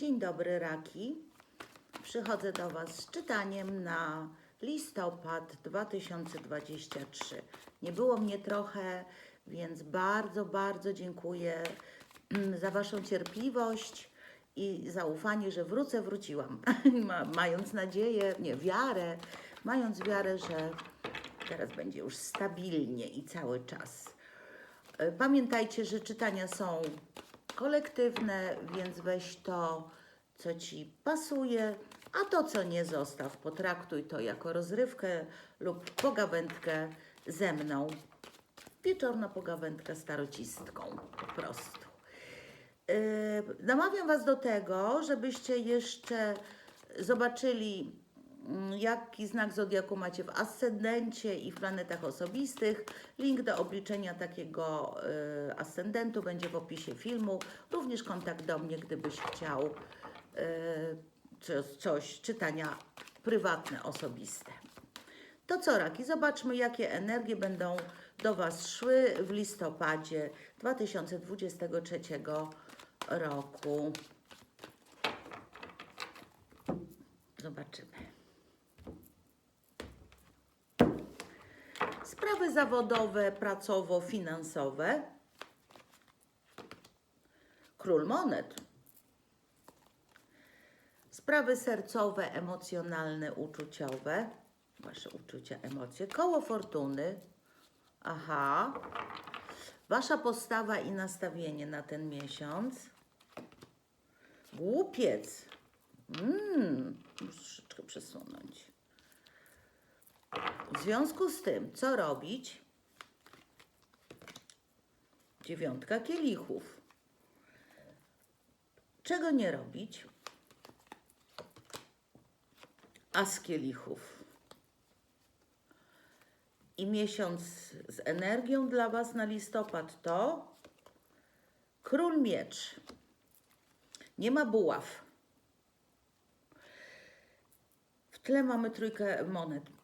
Dzień dobry, Raki. Przychodzę do Was z czytaniem na listopad 2023. Nie było mnie trochę, więc bardzo, bardzo dziękuję mm, za Waszą cierpliwość i zaufanie, że wrócę, wróciłam. Ma- mając nadzieję, nie, wiarę, mając wiarę, że teraz będzie już stabilnie i cały czas. E, Pamiętajcie, że czytania są kolektywne, więc weź to, co ci pasuje, a to, co nie zostaw, potraktuj to jako rozrywkę lub pogawędkę ze mną. Wieczorna pogawędka starocistką, po prostu. Yy, namawiam Was do tego, żebyście jeszcze zobaczyli, jaki znak zodiaku macie w ascendencie i w planetach osobistych. Link do obliczenia takiego yy, ascendentu będzie w opisie filmu. Również kontakt do mnie, gdybyś chciał yy, coś, coś czytania prywatne, osobiste. To co, Raki? Zobaczmy, jakie energie będą do Was szły w listopadzie 2023 roku. Zobaczymy. Sprawy zawodowe, pracowo-finansowe. Król monet. Sprawy sercowe, emocjonalne, uczuciowe. Wasze uczucia, emocje. Koło fortuny. Aha. Wasza postawa i nastawienie na ten miesiąc. Głupiec. Mmm, muszę troszeczkę przesunąć. W związku z tym, co robić? Dziewiątka kielichów. Czego nie robić? As kielichów. I miesiąc z energią dla Was na listopad to Król Miecz. Nie ma buław. W tle mamy trójkę monet.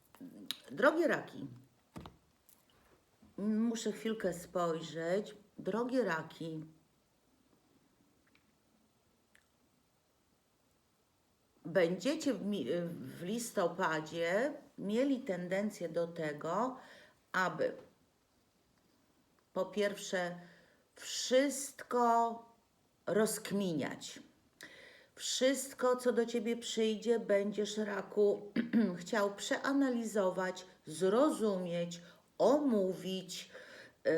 Drogie raki, muszę chwilkę spojrzeć. Drogie raki, będziecie w, listopadzie mieli tendencję do tego, aby po pierwsze wszystko rozkminiać. Wszystko, co do ciebie przyjdzie, będziesz raku chciał przeanalizować, zrozumieć, omówić, yy,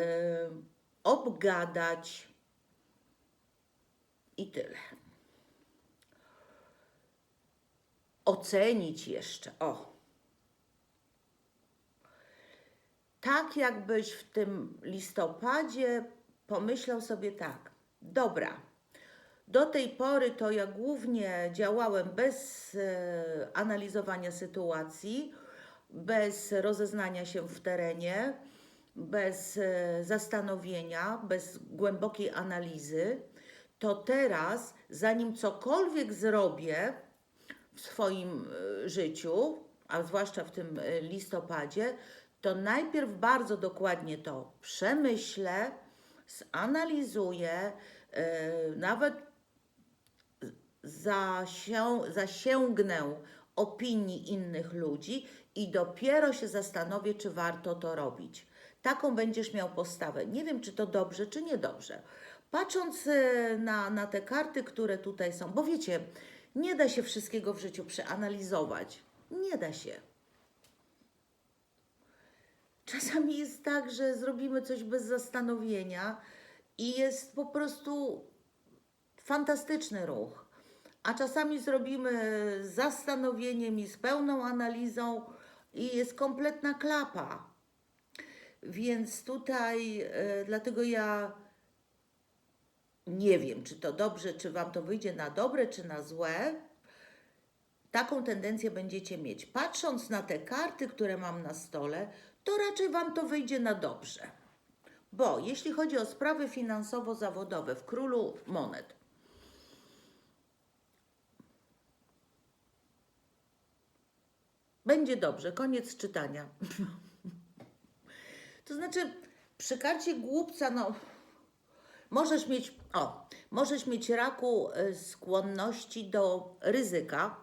obgadać i tyle. Ocenić jeszcze. O. Tak, jakbyś w tym listopadzie pomyślał sobie tak. Dobra, do tej pory to ja głównie działałem bez e, analizowania sytuacji, bez rozeznania się w terenie, bez e, zastanowienia, bez głębokiej analizy. To teraz, zanim cokolwiek zrobię w swoim e, życiu, a zwłaszcza w tym listopadzie, to najpierw bardzo dokładnie to przemyślę, zanalizuję, nawet zasię, zasięgnę opinii innych ludzi i dopiero się zastanowię, czy warto to robić. Taką będziesz miał postawę. Nie wiem, czy to dobrze, czy niedobrze. Patrząc e, na, na te karty, które tutaj są, bo wiecie, nie da się wszystkiego w życiu przeanalizować. Nie da się. Czasami jest tak, że zrobimy coś bez zastanowienia i jest po prostu fantastyczny ruch. A czasami zrobimy z zastanowieniem i z pełną analizą i jest kompletna klapa. Więc tutaj, e, dlatego ja nie wiem, czy to dobrze, czy Wam to wyjdzie na dobre, czy na złe. Taką tendencję będziecie mieć. Patrząc na te karty, które mam na stole, to raczej Wam to wyjdzie na dobrze. Bo jeśli chodzi o sprawy finansowo-zawodowe w królu monet, będzie dobrze. Koniec czytania. to znaczy, przy karcie głupca, no, Możesz mieć, o, możesz mieć raku y, skłonności do ryzyka,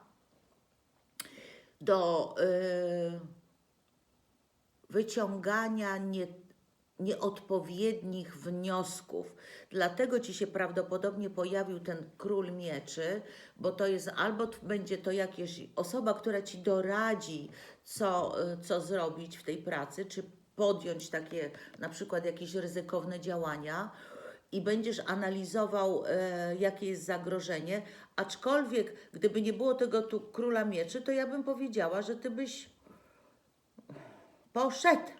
do y, wyciągania nie, nieodpowiednich wniosków. Dlatego ci się prawdopodobnie pojawił ten król mieczy, bo to jest albo będzie to jakaś osoba, która ci doradzi, co, y, co zrobić w tej pracy, czy podjąć takie na przykład jakieś ryzykowne działania i będziesz analizował, e, jakie jest zagrożenie. Aczkolwiek, gdyby nie było tego tu króla mieczy, to ja bym powiedziała, że ty byś poszedł.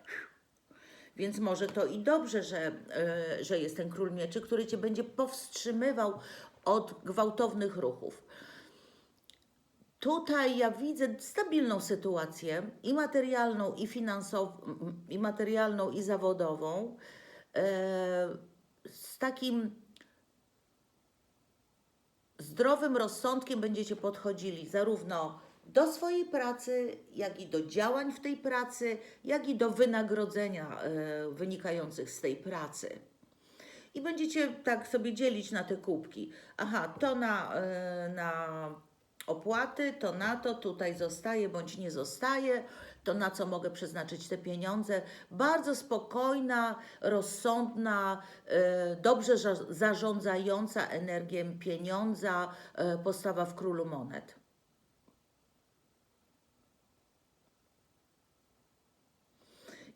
Więc może to i dobrze, że, e, że jest ten król mieczy, który cię będzie powstrzymywał od gwałtownych ruchów. Tutaj ja widzę stabilną sytuację i materialną, i finansową, i materialną, i zawodową. E, z takim zdrowym rozsądkiem będziecie podchodzili zarówno do swojej pracy, jak i do działań w tej pracy, jak i do wynagrodzenia e, wynikających z tej pracy. I będziecie tak sobie dzielić na te kubki. Aha, to na, e, na opłaty, to na to, tutaj zostaje bądź nie zostaje, to na co mogę przeznaczyć te pieniądze. Bardzo spokojna, rozsądna, e, dobrze za- zarządzająca energią pieniądza postawa w królu monet.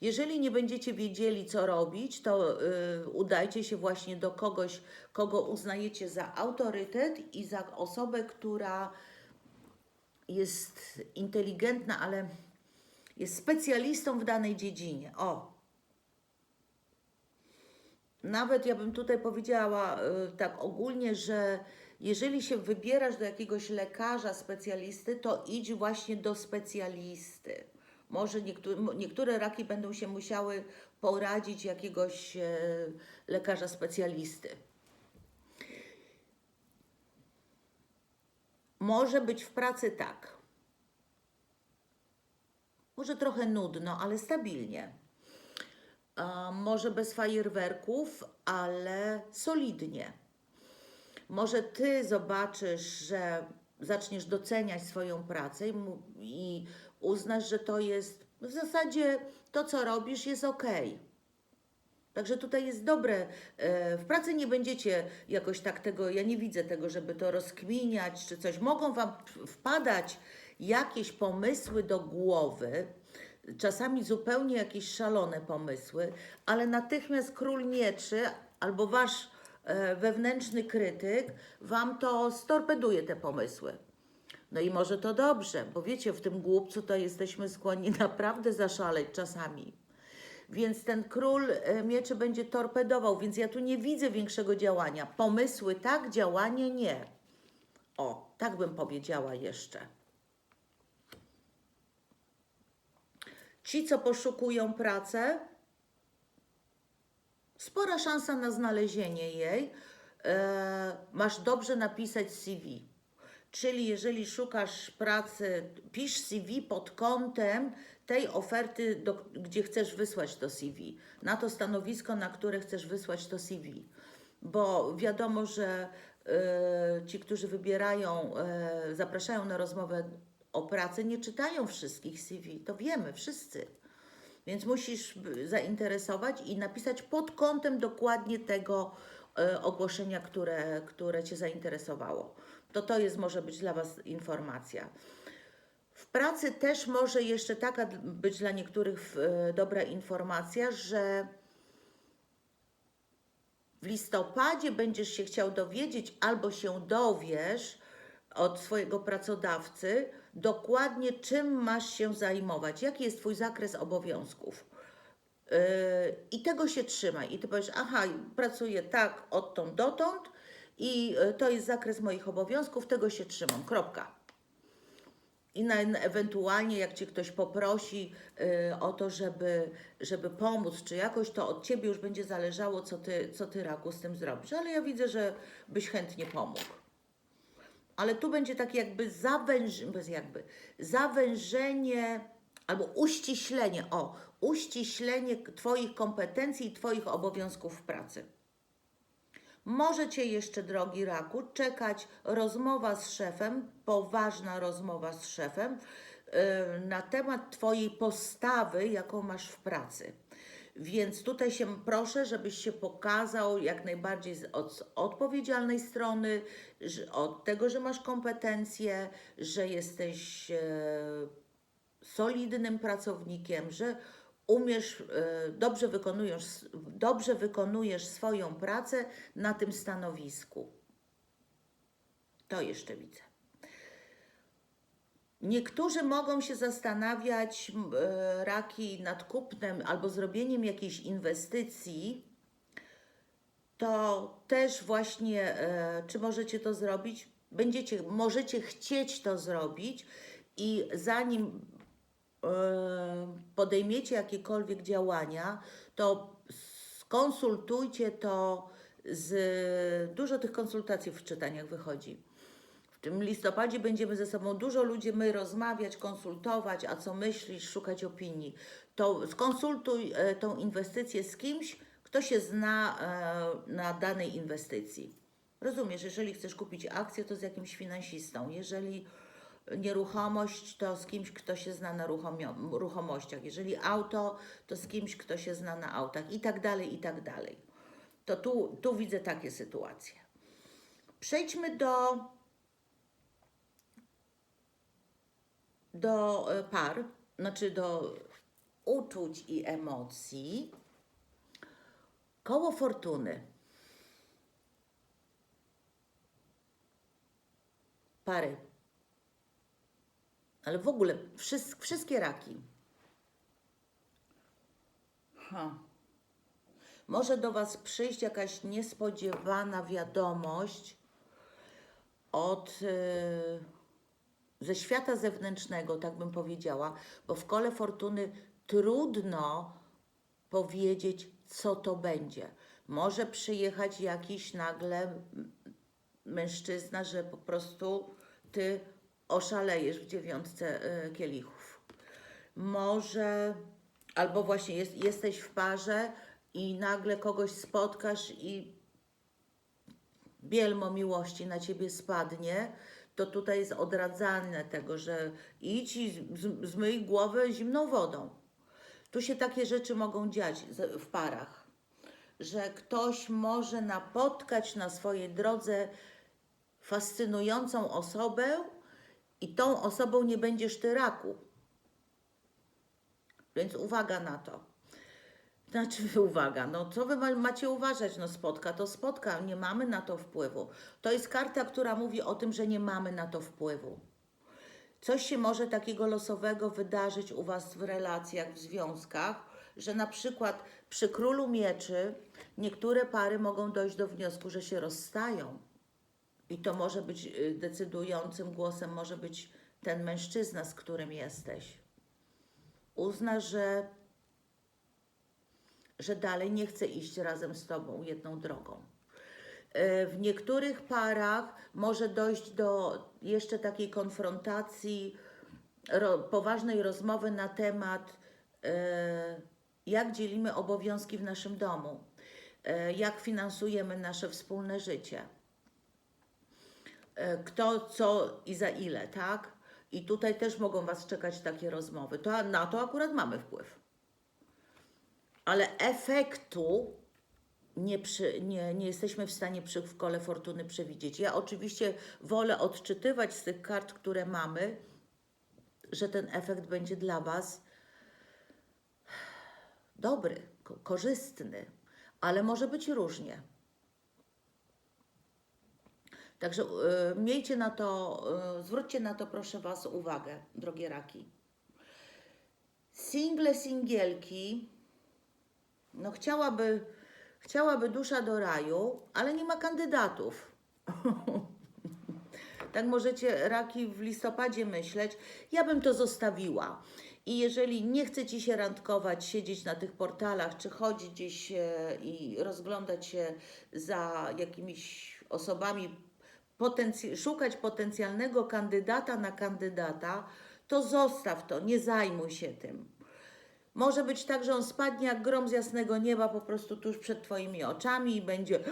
Jeżeli nie będziecie wiedzieli, co robić, to y, udajcie się właśnie do kogoś, kogo uznajecie za autorytet i za osobę, która jest inteligentna, ale jest specjalistą w danej dziedzinie. O. Nawet ja bym tutaj powiedziała y, tak ogólnie, że jeżeli się wybierasz do jakiegoś lekarza, specjalisty, to idź właśnie do specjalisty. Może niektóre, niektóre raki będą się musiały poradzić jakiegoś e, lekarza specjalisty. Może być w pracy tak. Może trochę nudno, ale stabilnie. Może bez fajerwerków, ale solidnie. Może ty zobaczysz, że zaczniesz doceniać swoją pracę i, i uznasz, że to jest w zasadzie to, co robisz, jest ok. Także tutaj jest dobre. e, W pracy nie będziecie jakoś tak tego, ja nie widzę tego, żeby to rozkminiać czy coś. Mogą Wam wpadać jakieś pomysły do głowy, czasami zupełnie jakieś szalone pomysły, ale natychmiast król mieczy albo Wasz e, wewnętrzny krytyk Wam to storpeduje te pomysły. No i może to dobrze, bo wiecie, w tym głupcu to jesteśmy skłonni naprawdę zaszaleć czasami. Więc ten król e, mieczy będzie torpedował, więc ja tu nie widzę większego działania. Pomysły tak, działanie nie. O, tak bym powiedziała jeszcze. Ci, co poszukują pracy, spora szansa na znalezienie jej. E, masz dobrze napisać CV. Czyli jeżeli szukasz pracy, pisz CV pod kątem tej oferty, do, gdzie chcesz wysłać to CV, na to stanowisko, na które chcesz wysłać to CV. Bo wiadomo, że e, ci, którzy wybierają, e, zapraszają na rozmowę o pracę, nie czytają wszystkich CV. To wiemy wszyscy. Więc musisz zainteresować i napisać pod kątem dokładnie tego e, ogłoszenia, które, które Cię zainteresowało. To to jest, może być dla Was informacja. W pracy też może jeszcze taka być dla niektórych e, dobra informacja, że w listopadzie będziesz się chciał dowiedzieć albo się dowiesz od swojego pracodawcy dokładnie czym masz się zajmować, jaki jest Twój zakres obowiązków. Yy, I tego się trzymaj. I ty powiesz, aha, pracuję tak odtąd dotąd i y, to jest zakres moich obowiązków, tego się trzymam. Kropka. I na, ewentualnie jak Cię ktoś poprosi y, o to, żeby, żeby pomóc, czy jakoś, to od Ciebie już będzie zależało, co Ty, co ty Raku z tym zrobisz. Ale ja widzę, że byś chętnie pomógł. Ale tu będzie takie jakby bez jakby, zawężenie albo uściślenie, o, uściślenie Twoich kompetencji i Twoich obowiązków w pracy. Możecie jeszcze, drogi raku, czekać rozmowa z szefem, poważna rozmowa z szefem yy, na temat Twojej postawy, jaką masz w pracy. Więc tutaj się proszę, żebyś się pokazał jak najbardziej od odpowiedzialnej strony, od tego, że masz kompetencje, że jesteś e, solidnym pracownikiem, że umiesz, e, dobrze wykonujesz, dobrze wykonujesz swoją pracę na tym stanowisku. To jeszcze widzę. Niektórzy mogą się zastanawiać, e, raki, nad kupnem albo zrobieniem jakiejś inwestycji. To też właśnie, e, czy możecie to zrobić? Będziecie, możecie chcieć to zrobić i zanim podejmiecie jakiekolwiek działania, to skonsultujcie to z. Dużo tych konsultacji w czytaniach wychodzi. W tym listopadzie będziemy ze sobą dużo ludzi, my rozmawiać, konsultować, a co myślisz, szukać opinii. To skonsultuj e, tą inwestycję z kimś, kto się zna e, na danej inwestycji. Rozumiesz, jeżeli chcesz kupić akcję, to z jakimś finansistą. Jeżeli nieruchomość, to z kimś, kto się zna na ruchomościach. Jeżeli auto, to z kimś, kto się zna na autach i tak dalej, i tak dalej. To tu, tu widzę takie sytuacje. Przejdźmy do do e, par, znaczy do uczuć i emocji. Koło fortuny. Pary. Ale w ogóle wszys- wszystkie raki. Ha. Może do Was przyjść jakaś niespodziewana wiadomość od. Yy, ze świata zewnętrznego, tak bym powiedziała, bo w kole fortuny trudno powiedzieć, co to będzie. Może przyjechać jakiś nagle mężczyzna, że po prostu ty oszalejesz w dziewiątce y, kielichów. Może, albo właśnie jest, jesteś w parze i nagle kogoś spotkasz i bielmo miłości na ciebie spadnie, to tutaj jest odradzane tego, że idź i zmyj głowę zimną wodą. Tu się takie rzeczy mogą dziać w parach, że ktoś może napotkać na swojej drodze fascynującą osobę i tą osobą nie będziesz ty raku. Więc uwaga na to. Znaczy, uwaga, no co wy ma- macie uważać? No spotka to spotka, nie mamy na to wpływu. To jest karta, która mówi o tym, że nie mamy na to wpływu. Coś się może takiego losowego wydarzyć u Was w relacjach, w związkach, że na przykład przy królu mieczy niektóre pary mogą dojść do wniosku, że się rozstają. I to może być y, decydującym głosem, może być ten mężczyzna, z którym jesteś. Uzna, że że dalej nie chce iść razem z Tobą jedną drogą. E, W niektórych parach może dojść do jeszcze takiej konfrontacji, ro, poważnej rozmowy na temat, e, jak dzielimy obowiązki w naszym domu, jak finansujemy nasze wspólne życie, kto, co i za ile, tak? I tutaj też mogą Was czekać takie rozmowy. To, na to akurat mamy wpływ ale efektu nie, przy, nie, nie jesteśmy w stanie przy w kole fortuny przewidzieć. Ja oczywiście wolę odczytywać z tych kart, które mamy, że ten efekt będzie dla Was dobry, ko- korzystny, ale może być różnie. Także y, miejcie na to, y, zwróćcie na to proszę Was uwagę, drogie raki. Single, singielki, no chciałaby, chciałaby dusza do raju, ale nie ma kandydatów. tak możecie raki w listopadzie myśleć. Ja bym to zostawiła. I jeżeli nie chce ci się randkować, siedzieć na tych portalach, czy chodzić gdzieś e, i rozglądać się za jakimiś osobami, potenc- szukać potencjalnego kandydata na kandydata, to zostaw to, nie zajmuj się tym. Może być tak, że on spadnie jak grom z jasnego nieba po prostu tuż przed Twoimi oczami i będzie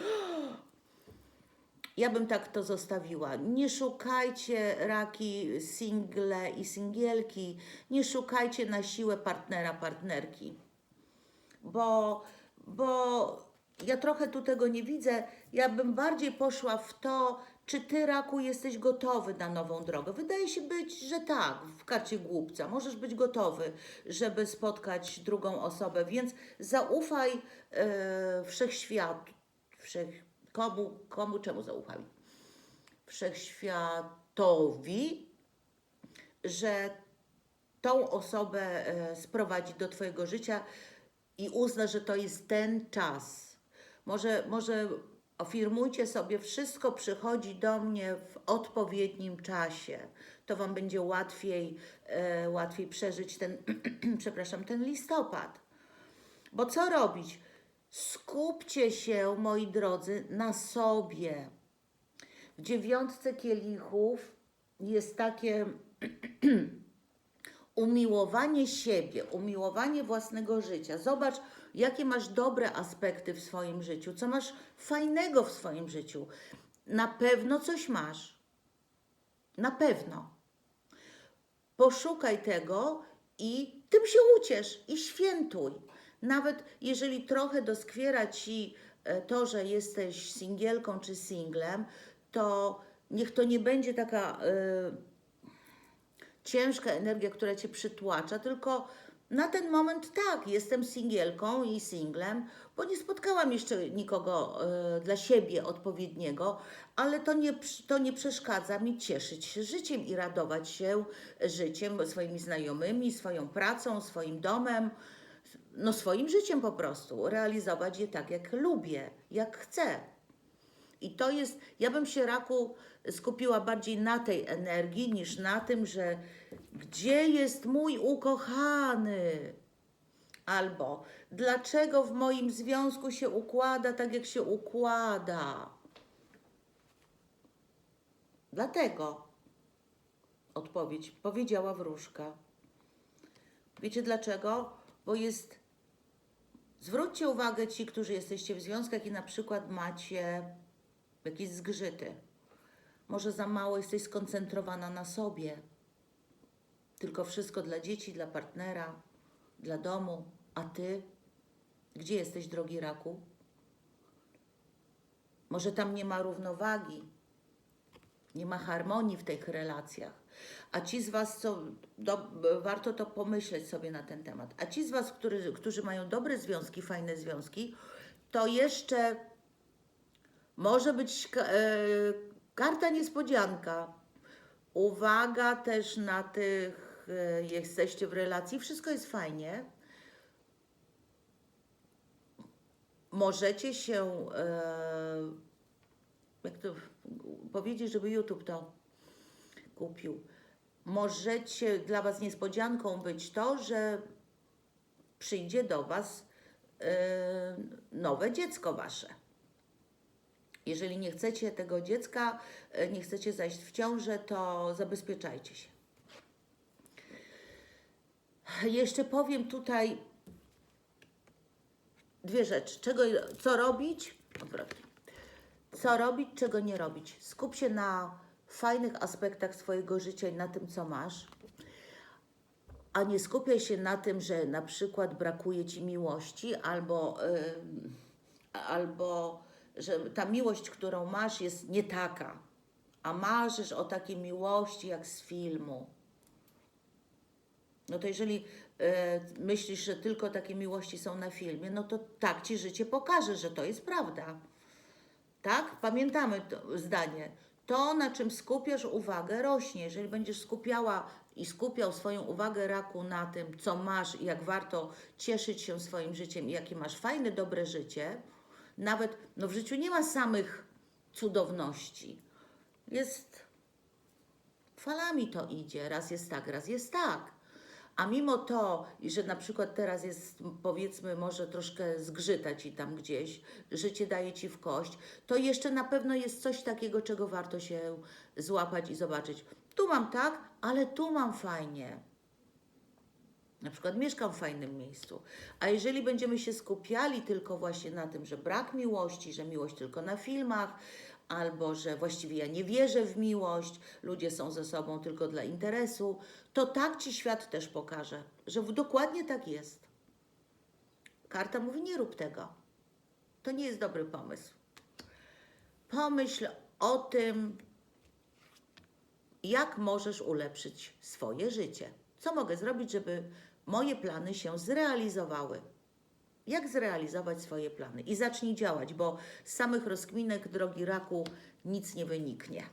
Ja bym tak to zostawiła. Nie szukajcie raki single i singielki, nie szukajcie na siłę partnera, partnerki bo, bo ja trochę tu tego nie widzę. Ja bym bardziej poszła w to, czy ty, raku, jesteś gotowy na nową drogę. Wydaje się być, że tak, w karcie głupca. Możesz być gotowy, żeby spotkać drugą osobę, więc zaufaj e, wszechświat, wszech, komu, komu, czemu zaufaj? Wszechświatowi, że tą osobę e, sprowadzi do Twojego życia i uzna, że to jest ten czas. Może, może afirmujcie sobie, wszystko przychodzi do mnie w odpowiednim czasie. To Wam będzie łatwiej, e, łatwiej przeżyć ten, przepraszam, ten listopad. Bo co robić? Skupcie się, moi drodzy, na sobie. W dziewiątce kielichów jest takie umiłowanie siebie, umiłowanie własnego życia. Zobacz, jakie masz dobre aspekty w swoim życiu, co masz fajnego w swoim życiu. Na pewno coś masz. Na pewno. Poszukaj tego i tym się uciesz i świętuj. Nawet jeżeli trochę doskwiera ci e, to, że jesteś singielką czy singlem, to niech to nie będzie taka. Yy, ciężka energia, która cię przytłacza, tylko na ten moment tak, jestem singielką i singlem, bo nie spotkałam jeszcze nikogo y, dla siebie odpowiedniego, ale to nie, to nie przeszkadza mi cieszyć się życiem i radować się życiem, swoimi znajomymi, swoją pracą, swoim domem, no swoim życiem po prostu, realizować je tak, jak lubię, jak chcę. I to jest, ja bym się raku skupiła bardziej na tej energii niż na tym, że gdzie jest mój ukochany? Albo dlaczego w moim związku się układa tak, jak się układa? Dlatego. Odpowiedź powiedziała wróżka. Wiecie dlaczego? Bo jest. Zwróćcie uwagę ci, którzy jesteście w związkach i na przykład macie jakieś zgrzyty. Może za mało jesteś skoncentrowana na sobie. Tylko wszystko dla dzieci, dla partnera, dla domu. A ty? Gdzie jesteś, drogi raku? Może tam nie ma równowagi, nie ma harmonii w tych relacjach. A ci z Was, co do, warto to pomyśleć sobie na ten temat. A ci z Was, którzy, którzy mają dobre związki, fajne związki, to jeszcze może być e, karta niespodzianka. Uwaga też na tych, e, jesteście w relacji, wszystko jest fajnie. Możecie się, e, jak to powiedzieć, żeby YouTube to kupił. Możecie, dla Was niespodzianką być to, że przyjdzie do Was nowe dziecko Wasze. Jeżeli nie chcecie tego dziecka, e, nie chcecie zajść w ciążę, to zabezpieczajcie się. Jeszcze powiem tutaj dwie rzeczy. Czego, co robić? Odwrotnie. Co robić, czego nie robić. Skup się na fajnych aspektach swojego życia i na tym, co masz, a nie skupiaj się na tym, że na przykład brakuje ci miłości albo, yy, albo że ta miłość, którą masz, jest nie taka, a marzysz o takiej miłości jak z filmu. No to jeżeli e, myślisz, że tylko takie miłości są na filmie, no to tak ci życie pokaże, że to jest prawda. Tak? Pamiętamy to zdanie. To, na czym skupiasz uwagę, rośnie. Jeżeli będziesz skupiała i skupiał swoją uwagę raku na tym, co masz i jak warto cieszyć się swoim życiem i jakie masz fajne, dobre życie, nawet no w życiu nie ma samych cudowności. Jest falami to idzie, raz jest tak, raz jest tak. A mimo to, że na przykład teraz jest, powiedzmy, może troszkę zgrzyta ci tam gdzieś, życie daje ci w kość, to jeszcze na pewno jest coś takiego, czego warto się złapać i zobaczyć. Tu mam tak, ale tu mam fajnie. Na przykład mieszkam w fajnym miejscu. A jeżeli będziemy się skupiali tylko właśnie na tym, że brak miłości, że miłość tylko na filmach, albo że właściwie ja nie wierzę w miłość, ludzie są ze sobą tylko dla interesu, to tak ci świat też pokaże, że dokładnie tak jest. Karta mówi: nie rób tego. To nie jest dobry pomysł. Pomyśl o tym, jak możesz ulepszyć swoje życie. Co mogę zrobić, żeby moje plany się zrealizowały? Jak zrealizować swoje plany? I zacznij działać, bo z samych rozkminek, drogi raku, nic nie wyniknie.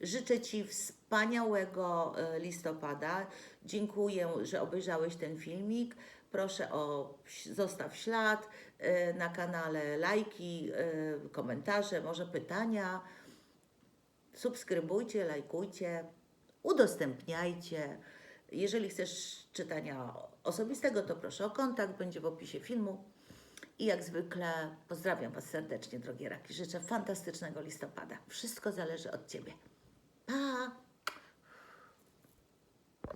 Życzę Ci wspaniałego e, listopada. Dziękuję, że obejrzałeś ten filmik. Proszę o zostaw ślad e, na kanale, lajki, e, komentarze, może pytania. Subskrybujcie, lajkujcie, udostępniajcie. Jeżeli chcesz czytania osobistego, to proszę o kontakt, będzie w opisie filmu. I jak zwykle pozdrawiam Was serdecznie, drogie raki. Życzę fantastycznego listopada. Wszystko zależy od Ciebie. Pa!